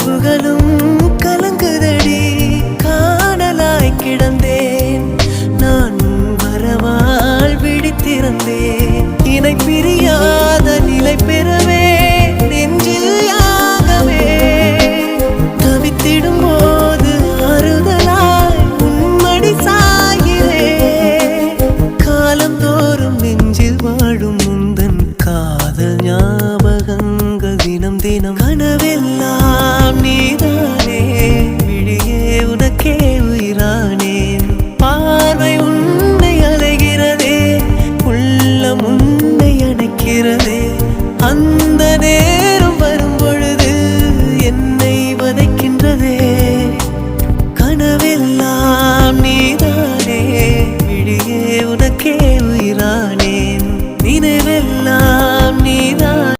கனவுகளும் கலங்குதடி. காணலாய் கிடந்தேன். நான் வரவால் விழித்திருந்தேன் தினம் கனவெல்லாம் நீதானே. விழியே உனக்கே உயிரானேன் பார்வை உன்னை அலைகிறதே. உள்ளம் உன்னை அணைக்கிறதே. அந்த நேரம்